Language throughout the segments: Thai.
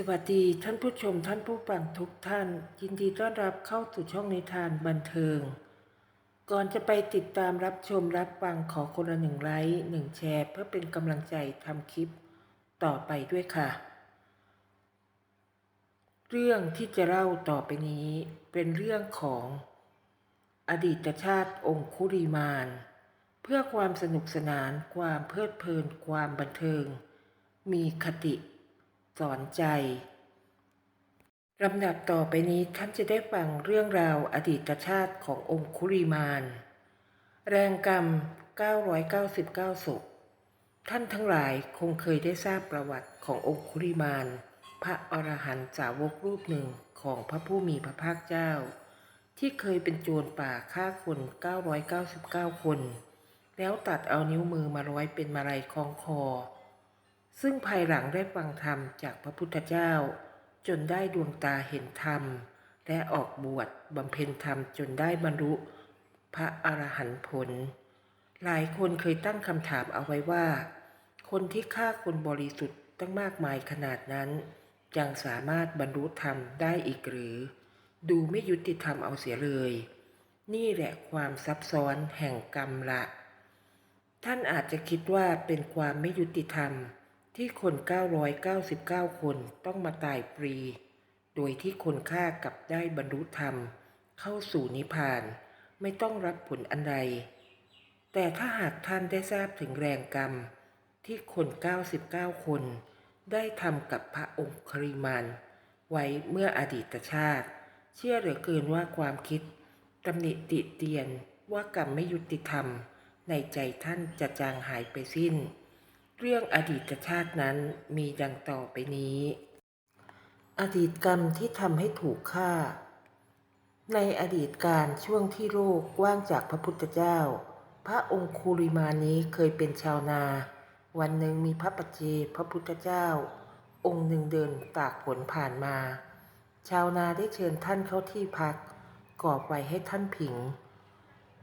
สวัสดีท่านผู้ชมท่านผู้ฟังทุกท่าน ยินดีต้อนรับเข้าสู่ช่องนิทานบันเทิง ก่อนจะไปติดตามรับชมรับฟังขอคนละหนึ่งไลค์หนึ่งแชร์ เพื่อเป็นกำลังใจทำคลิปต่อไปด้วยค่ะ เรื่องที่จะเล่าต่อไปนี้เป็นเรื่องของอดีตชาติองคุริมาน เพื่อความสนุกสนานความเพลิดเพลินความบันเทิง มีคติ สอนใจลำดับต่อไปนี้ท่านจะได้ฟังเรื่องราวอดีตชาติขององคุริมาน แรงกรรม 999ศพท่านทั้งหลายคงเคยได้ทราบประวัติขององคุริมาน พระอรหันตสาวกรูปหนึ่งของพระผู้มีพระภาคเจ้า ที่เคยเป็นโจรป่าฆ่าคน 999 คน แล้วตัดเอานิ้วมือมาร้อยเป็นมาลัยคล้องคอ ซึ่งภายหลังได้ฟังธรรมจากพระพุทธเจ้า จนได้ดวงตาเห็นธรรม และออกบวชบำเพ็ญธรรมจนได้บรรลุพระอรหันต์ผล หลายคนเคยตั้งคำถามเอาไว้ว่า คนที่ฆ่าคนบริสุทธิ์ตั้งมากมายขนาดนั้น ยังสามารถบรรลุธรรมได้อีกหรือ ดูไม่ยุติธรรมเอาเสียเลย นี่แหละความซับซ้อนแห่งกรรมละ ท่านอาจจะคิดว่าเป็นความไม่ยุติธรรม ที่คน 999 คนต้องมาตายฟรี โดยที่คนฆ่ากลับได้บรรลุธรรม เข้าสู่นิพพาน ไม่ต้องรับผลอันใด แต่ถ้าหากท่านได้ทราบถึงแรงกรรม ที่คน 99 คน ได้ทำกับพระองค์คริมานไว้เมื่ออดีตชาติ เชื่อเหลือเกินว่าความคิดตำหนิติเตียนว่ากรรมไม่ยุติธรรม ในใจท่านจะจางหายไปสิ้น เรื่องอดีตชาตินั้นมีดังต่อไปนี้ อดีตกรรมที่ทำให้ถูกฆ่า ในอดีตการช่วงที่โลกว่างจากพระพุทธเจ้า พระองค์คูริมานี้เคยเป็นชาวนา วันหนึ่งมีพระปัจเจพระพุทธเจ้า องค์หนึ่งเดินตากฝนผ่านมา ชาวนาได้เชิญท่านเข้าที่พักก่อไฟให้ท่านผิง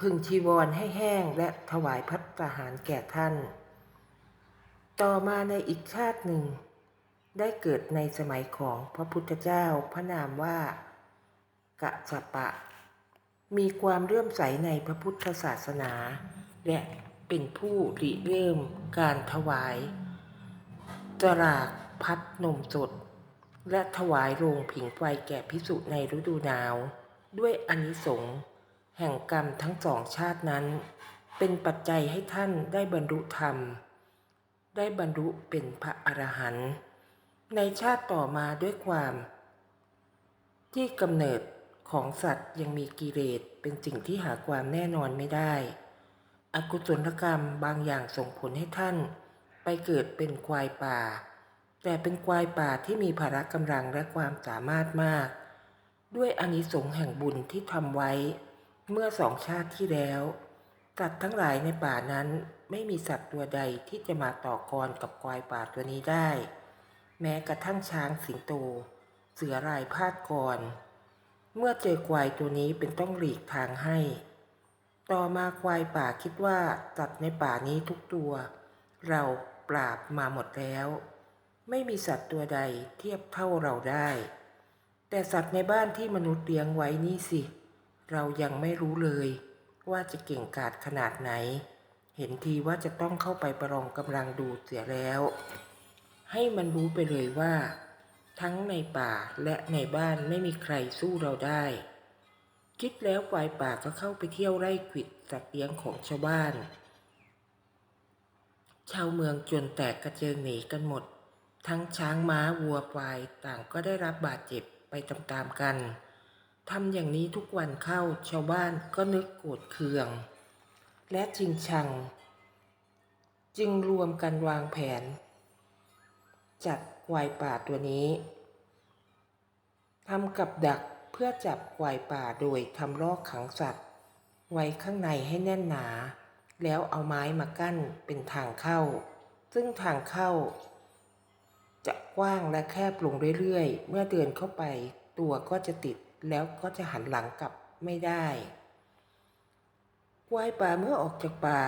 พึงชีวรให้แห้งและถวายพัตตาหารแก่ท่าน ต่อมาในอีกชาติหนึ่ง ได้เกิดในสมัยของพระพุทธเจ้าพระนามว่ากะสปะ มีความเลื่อมใสในพระพุทธศาสนา และเป็นผู้ริเริ่มการถวายจรากพัดนมสด และถวายโรงผิงไฟแก่พิสุในฤดูหนาว ด้วยอานิสงส์แห่งกรรมทั้งสองชาตินั้น เป็นปัจจัยให้ท่านได้บรรลุธรรม ได้บรรลุเป็นพระอรหันต์ในชาติต่อมาด้วยความ ที่กำเนิดของสัตว์ยังมีกิเลสเป็นสิ่งที่หาความแน่นอนไม่ได้ อกุศลกรรมบางอย่างส่งผลให้ท่าน ไปเกิดเป็นควายป่า แต่เป็นควายป่าที่มีภาระกำลังและความสามารถมาก ด้วยอานิสงส์แห่งบุญที่ทำไว้ เมื่อสองชาติที่แล้วสัตว์ทั้งหลายในป่านั้น ไม่มีสัตว์ตัวใดที่จะมาต่อกรกับควายป่าตัวนี้ได้ แม้กระทั่งช้างสิงโต เสือลายพาดกร เมื่อเจอควายตัวนี้เป็นต้องหลีกทางให้ ต่อมาควายป่าคิดว่าสัตว์ในป่านี้ทุกตัว เราปราบมาหมดแล้ว ไม่มีสัตว์ตัวใดเทียบเท่าเราได้ แต่สัตว์ในบ้านที่มนุษย์เลี้ยงไว้นี่สิ เรายังไม่รู้เลยว่าจะเก่งกาจขนาดไหน เห็นทีว่าจะต้องเข้าไปประลองกำลังดูเสียแล้ว ให้มันรู้ไปเลยว่า ทั้งในป่าและในบ้านไม่มีใครสู้เราได้ คิดแล้ววายป่าก็เข้าไปเที่ยวไร่ขิดสัตว์เลี้ยงของชาวบ้าน ชาวเมืองจนแตกกระเจิงหนีกันหมด ทั้งช้างม้าวัวควายต่างก็ได้รับบาดเจ็บไปตามๆกันทำอย่างนี้ทุกวันเข้าชาวบ้านก็นึกโกรธเคือง และจริงชัง จึงรวมกันวางแผน จัดควายป่าตัวนี้ทำกับดักเพื่อจับควายป่าโดยทำลอกขังสัตว์ ไว้ข้างในให้แน่นหนา แล้วเอาไม้มากั้นเป็นทางเข้า ซึ่งทางเข้า จะกว้างและแคบลงเรื่อยๆ เมื่อเดินเข้าไป ตัวก็จะติดแล้วก็จะหันหลังกลับไม่ได้ ควายป่าเมื่อออกจากป่า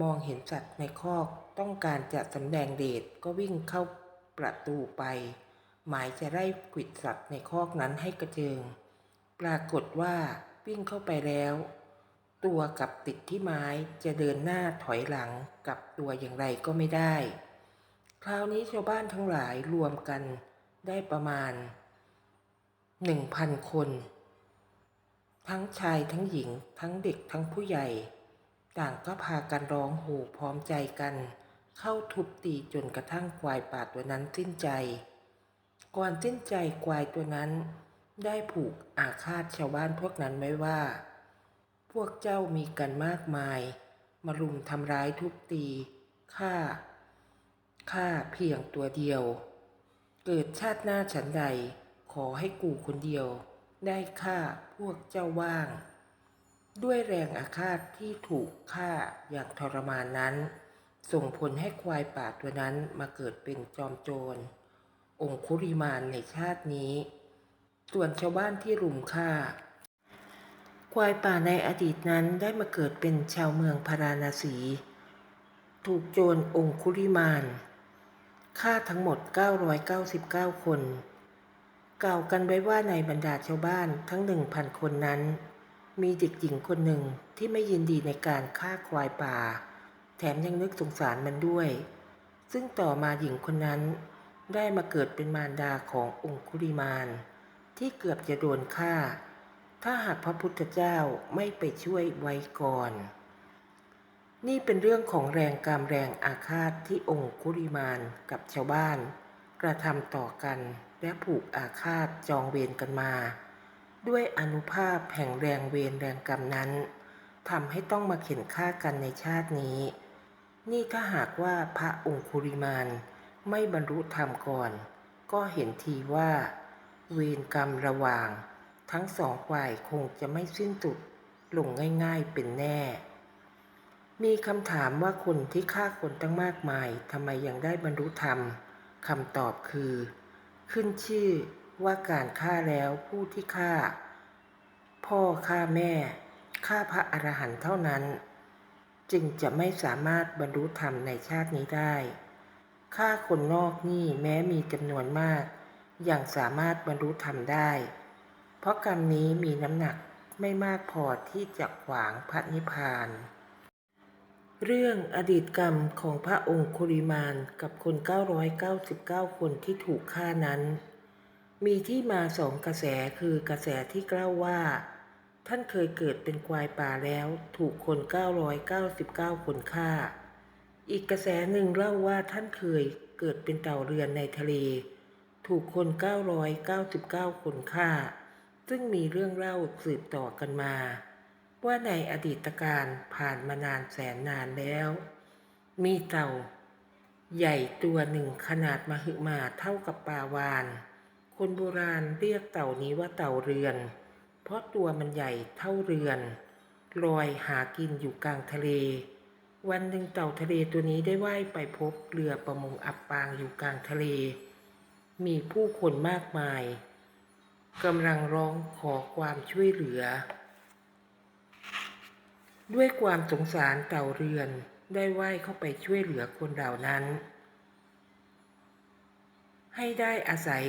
มองเห็นสัตว์ในคอกต้องการจะสำแดงเดชก็วิ่งเข้าประตูไป หมายจะไล่กวิดสัตว์ในคอกนั้นให้กระเจิง ปรากฏว่าวิ่งเข้าไปแล้ว ตัวกับติดที่ไม้จะเดินหน้าถอยหลังกับตัวอย่างไรก็ไม่ได้ คราวนี้ชาวบ้านทั้งหลายรวมกันได้ประมาณหนึ่งพันคน ทั้งชายทั้งหญิง ทั้งเด็กทั้งผู้ใหญ่ ต่างก็พากันร้องโห่พร้อมใจกัน เข้าทุบตีจนกระทั่งควายป่าตัวนั้นสิ้นใจ ก่อนสิ้นใจควายตัวนั้น ได้ผูกอาฆาตชาวบ้านพวกนั้นไว้ว่า พวกเจ้ามีกันมากมาย มารุมทำร้ายทุบตีฆ่าฆ่าเพียงตัวเดียว เกิดชาติหน้าฉันใด ขอให้กูคนเดียว ได้ฆ่าพวกเจ้าว่าง ด้วยแรงอาฆาตที่ถูกฆ่าอย่างทรมานนั้น ส่งผลให้ควายป่าตัวนั้นมาเกิดเป็นจอมโจร องคุริมานในชาตินี้ ส่วนชาวบ้านที่รุมฆ่า ควายป่าในอดีตนั้นได้มาเกิดเป็นชาวเมืองพาราณสี ถูกโจรองคุริมานฆ่าทั้งหมด 999 คน กล่าวกันไว้ว่าในบรรดาชาวบ้านทั้ง1,000คนนั้น มีเด็กหญิงคนหนึ่งที่ไม่ยินดีในการฆ่าควายป่า แถมยังนึกสงสารมันด้วย ซึ่งต่อมาหญิงคนนั้นได้มาเกิดเป็นมารดาขององคุริมาน ที่เกือบจะโดนฆ่า ถ้าหากพระพุทธเจ้าไม่ไปช่วยไว้ก่อน นี่เป็นเรื่องของแรงกรรมแรงอาฆาตที่องคุริมานกับชาวบ้าน กระทำต่อกัน และผูกอาฆาตจองเวรกันมา ด้วยอนุภาพแห่งแรงเวรแรงกรรมนั้นทำให้ต้องมาเข็นฆ่ากันในชาตินี้ นี่ถ้าหากว่าพระองคุริมานไม่บรรลุธรรมก่อน ก็เห็นทีว่า เวรกรรมระหว่าง ทั้งสองฝ่ายคงจะไม่สิ้นสุดลงง่ายๆเป็นแน่ มีคำถามว่าคนที่ฆ่าคนตั้งมากมายทำไมยังได้บรรลุธรรมคำตอบคือ ขึ้นชื่อว่าการฆ่าแล้วผู้ที่ฆ่า พ่อฆ่าแม่ฆ่าพระอรหันต์เท่านั้น จึงจะไม่สามารถบรรลุธรรมในชาตินี้ได้ฆ่าคนนอกนี่แม้มีจำนวนมาก ยังสามารถบรรลุธรรมได้ เพราะกรรมนี้มีน้ำหนักไม่มากพอที่จะขวางพระนิพพาน เรื่องอดีตกรรมของพระองค์คุริมานกับคน 999 คนที่ถูกฆ่านั้น มีที่มาสองกระแสคือกระแสที่กล่าวว่า ท่านเคยเกิดเป็นควายป่าแล้วถูกคน 999 คนฆ่า อีกกระแสหนึ่งเล่าว่าท่านเคยเกิดเป็นเต่าเรือนในทะเล ถูกคน 999 คนฆ่า ซึ่งมีเรื่องเล่าสืบต่อกันมา ว่าในอดีตการผ่านมานานแสนนานแล้ว มีเต่า ใหญ่ตัวหนึ่งขนาดมหึมาเท่ากับปลาวาน คนโบราณเรียกเต่านี้ว่าเต่าเรือน เพราะตัวมันใหญ่เท่าเรือนลอยหากินอยู่กลางทะเล วันหนึ่งเต่าทะเลตัวนี้ได้ว่ายไปพบเรือประมงอับปางอยู่กลางทะเล มีผู้คนมากมายกำลังร้องขอความช่วยเหลือ ด้วยความสงสารเต่าเรือนได้ว่ายเข้าไปช่วยเหลือคนเหล่านั้น ให้ได้อาศัย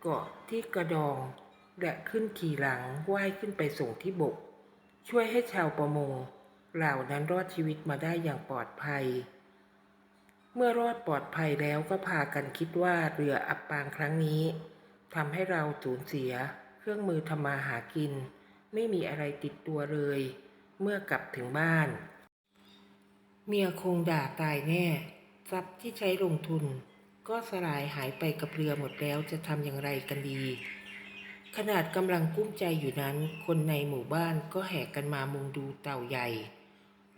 เกาะที่กระดอง และขึ้นขี่หลังว่ายขึ้นไปส่งที่บก ช่วยให้ชาวประมง เหล่านั้นรอดชีวิตมาได้อย่างปลอดภัย เมื่อรอดปลอดภัยแล้วก็พากันคิดว่าเรืออับปางครั้งนี้ทำให้เราสูญเสีย เครื่องมือทำมาหากิน ไม่มีอะไรติดตัวเลย เมื่อกลับถึงบ้าน เมียคงด่าตายแน่ ทรัพย์ที่ใช้ลงทุน ก็สลายหายไปกับเรือหมดแล้วจะทำอย่างไรกันดี ขนาดกำลังกุ้มใจอยู่นั้น คนในหมู่บ้านก็แห่กันมามุงดูเต่าใหญ่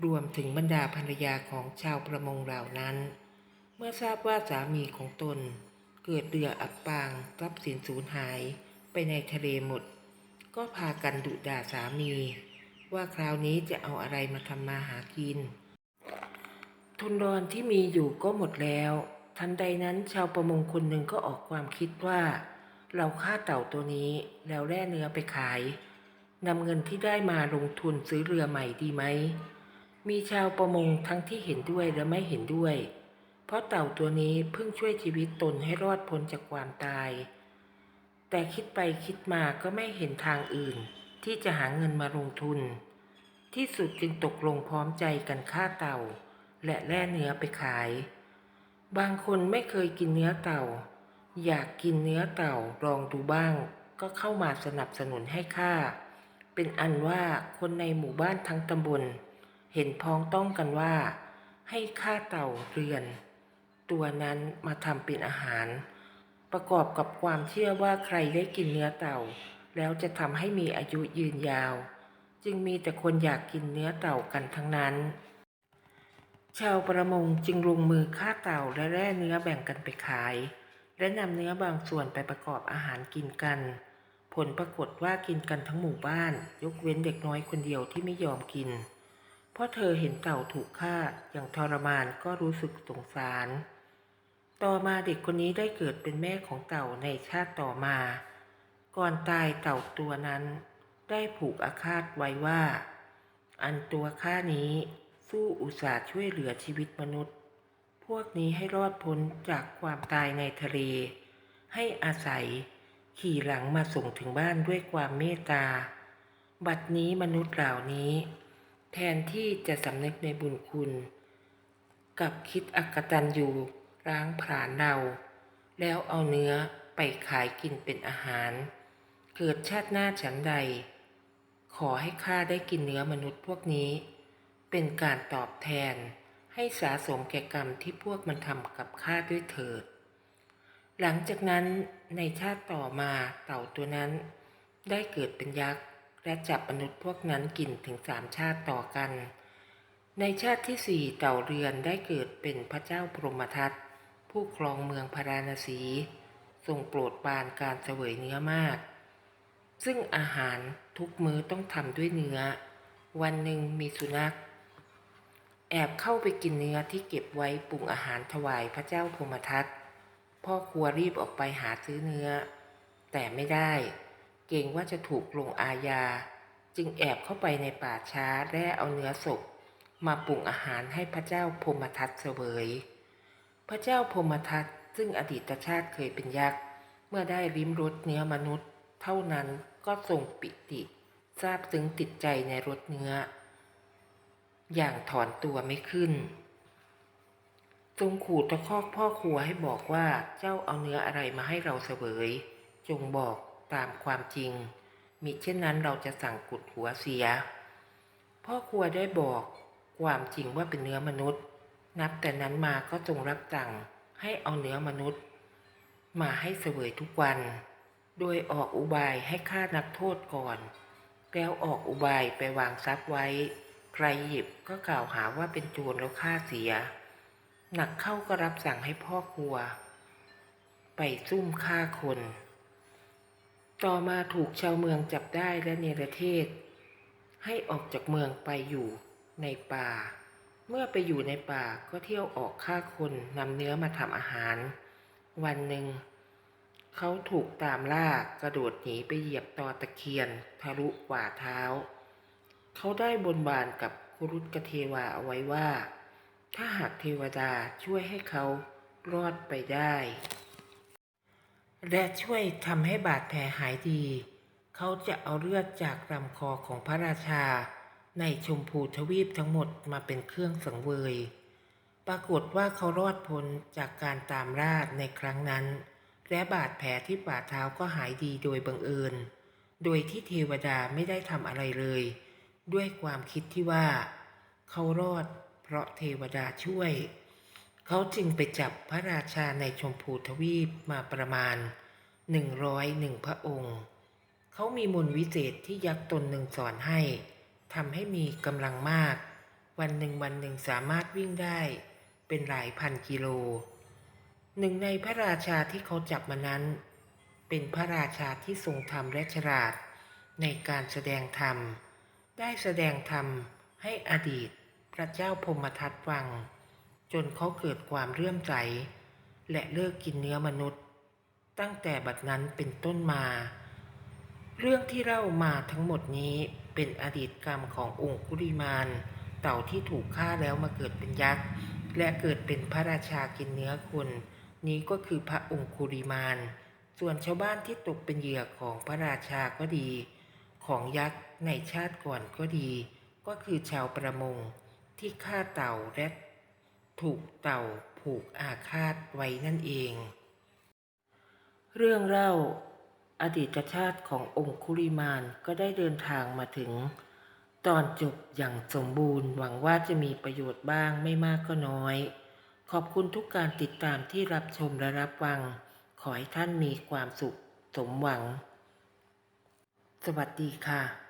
รวมถึงบรรดาภรรยาของชาวประมงเหล่านั้น เมื่อทราบว่าสามีของตน เกิดเรืออับปางทรัพย์สินสูญหายไปในทะเลหมด ก็พากันดุด่าสามี ว่าคราวนี้จะเอาอะไรมาทำมาหากิน ทุนรอนที่มีอยู่ก็หมดแล้ว ทันใดนั้นชาวประมงคนหนึ่งก็ออกความคิดว่า เราฆ่าเต่าตัวนี้แล้วแล่เนื้อไปขายนำเงินที่ได้มาลงทุนซื้อเรือใหม่ดีไหม มีชาวประมงทั้งที่เห็นด้วยและไม่เห็นด้วย เพราะเต่าตัวนี้เพิ่งช่วยชีวิตตนให้รอดพ้นจากความตาย แต่คิดไปคิดมาก็ไม่เห็นทางอื่น ที่จะหาเงินมาลงทุน ที่สุดจึงตกลงพร้อมใจกันฆ่าเต่า และแล่เนื้อไปขาย บางคนไม่เคยกินเนื้อเต่า อยากกินเนื้อเต่าลองดูบ้าง ก็เข้ามาสนับสนุนให้ค่า เป็นอันว่าคนในหมู่บ้านทั้งตำบล เห็นพ้องต้องกันว่า ให้ค่าเต่าเรือน ตัวนั้นมาทำเป็นอาหาร ประกอบกับความเชื่อว่าใครได้กินเนื้อเต่า แล้วจะทำให้มีอายุยืนยาว จึงมีแต่คนอยากกินเนื้อเต่ากันทั้งนั้น ชาวประมงจึงลงมือฆ่าเต่าและแล่เนื้อแบ่งกันไปขาย และนำเนื้อบางส่วนไปประกอบอาหารกินกัน ผลปรากฏว่ากินกันทั้งหมู่บ้าน ยกเว้นเด็กน้อยคนเดียวที่ไม่ยอมกิน เพราะเธอเห็นเต่าถูกฆ่าอย่างทรมานก็รู้สึกสงสาร ต่อมาเด็กคนนี้ได้เกิดเป็นแม่ของเต่าในชาติต่อมา ก่อนตายเต่าตัวนั้น ได้ผูกอาฆาตไว้ว่า อันตัวข้านี้สู้อุตส่าห์ช่วยเหลือชีวิตมนุษย์ พวกนี้ให้รอดพ้นจากความตายในทะเล ให้อาศัยขี่หลังมาส่งถึงบ้านด้วยความเมตตา บัดนี้มนุษย์เหล่านี้ แทนที่จะสำนึกในบุญคุณ กับคิดอักตันอยู่ร้างผลาญเรา แล้วเอาเนื้อไปขายกินเป็นอาหาร เกิดชาติหน้าฉันใด ขอให้ข้าได้กินเนื้อมนุษย์พวกนี้ เป็นการตอบแทนให้สาสมแก่กรรมที่พวกมันทำกับข้าด้วยเถิด หลังจากนั้นในชาติต่อมาเต่าตัวนั้น ได้เกิดเป็นยักษ์และจับมนุษย์พวกนั้นกินถึงสามชาติต่อกัน ในชาติที่สี่เต่าเรือนได้เกิดเป็นพระเจ้าพรหมทัตผู้ครองเมืองพาราณสี ทรงโปรดปรานการเสวยเนื้อมาก ซึ่งอาหารทุกมื้อต้องทำด้วยเนื้อ วันหนึ่งมีสุนัข แอบเข้าไปกินเนื้อที่เก็บไว้ปรุงอาหารถวายพระเจ้าพมทัตพ่อครัวรีบออกไปหาซื้อเนื้อ แต่ไม่ได้ เกรงว่าจะถูกลงอาญา จึงแอบเข้าไปในป่าช้าแร่เอาเนื้อศพ มาปรุงอาหารให้พระเจ้าพมทัตเสวย พระเจ้าพมทัตซึ่งอดีตชาติเคยเป็นยักษ์ เมื่อได้ลิ้มรสเนื้อมนุษย์ เท่านั้น ก็ทรงปิติทราบซึ้งติดใจในรสเนื้อ อย่างถอนตัวไม่ขึ้น ทรงขู่ตะคอกพ่อครัวให้บอกว่าเจ้าเอาเนื้ออะไรมาให้เราเสวย จงบอกตามความจริง มิเช่นนั้นเราจะสั่งกุดหัวเสีย พ่อครัวได้บอกความจริงว่าเป็นเนื้อมนุษย์ นับแต่นั้นมาก็ทรงรับสั่งให้เอาเนื้อมนุษย์ มาให้เสวยทุกวัน โดยออกอุบายให้ฆ่านักโทษก่อน แล้วออกอุบายไปวางทรัพย์ไว้ ใครหยิบก็กล่าวหาว่าเป็นโจรแล้วฆ่าเสีย หนักเข้าก็รับสั่งให้พ่อครัว ไปซุ่มฆ่าคน ต่อมาถูกชาวเมืองจับได้และเนรเทศ ให้ออกจากเมืองไปอยู่ในป่า เมื่อไปอยู่ในป่าก็เที่ยวออกฆ่าคนนำเนื้อมาทำอาหาร วันหนึ่ง เขาถูกตามล่ากระโดดหนีไปเหยียบตอตะเคียนทะลุกว่าเท้า เขาได้บนบานกับคุรุตกเทวาเอาไว้ว่า ถ้าหากเทวดาช่วยให้เขารอดไปได้ และช่วยทำให้บาดแผลหายดี เขาจะเอาเลือดจากลำคอของพระราชา ในชมพูทวีปทั้งหมดมาเป็นเครื่องสังเวย ปรากฏว่าเขารอดพ้นจากการตามล่าในครั้งนั้น และบาดแผลที่ฝ่าเท้าก็หายดีโดยบังเอิญ โดยที่เทวดาไม่ได้ทำอะไรเลย ด้วยความคิดที่ว่า เขารอดเพราะเทวดาช่วย เขาจึงไปจับพระราชาในชมพูทวีปมาประมาณหนึ่งร้อยหนึ่งพระองค์ เขามีมนวิเศษที่ยักษ์ตนหนึ่งสอนให้ทำให้มีกำลังมาก วันหนึ่งวันหนึ่งสามารถวิ่งได้ เป็นหลายพันกิโล หนึ่งในพระราชาที่เขาจับมานั้น เป็นพระราชาที่ทรงธรรมและฉลาดในการแสดงธรรม ได้แสดงธรรมให้อดีตพระเจ้าพมทัตฟัง จนเขาเกิดความเลื่อมใส และเลิกกินเนื้อมนุษย์ ตั้งแต่บัดนั้นเป็นต้นมา เรื่องที่เล่ามาทั้งหมดนี้เป็นอดีตกรรมขององค์กุริมานเต่าที่ถูกฆ่าแล้วมาเกิดเป็นยักษ์ และเกิดเป็นพระราชากินเนื้อคน นี้ก็คือพระองคุริมาน ส่วนชาวบ้านที่ตกเป็นเหยื่อของพระราชาก็ดี ของยักษ์ในชาติก่อนก็ดี ก็คือชาวประมงที่ฆ่าเต่าและถูกเต่าผูกอาฆาตไว้นั่นเอง เรื่องเล่าอดีตชาติขององคุลิมานก็ได้เดินทางมาถึง ตอนจบอย่างสมบูรณ์หวังว่าจะมีประโยชน์บ้างไม่มากก็น้อย ขอบคุณทุกการติดตามที่รับชมและรับฟัง ขอให้ท่านมีความสุขสมหวัง สวัสดีค่ะ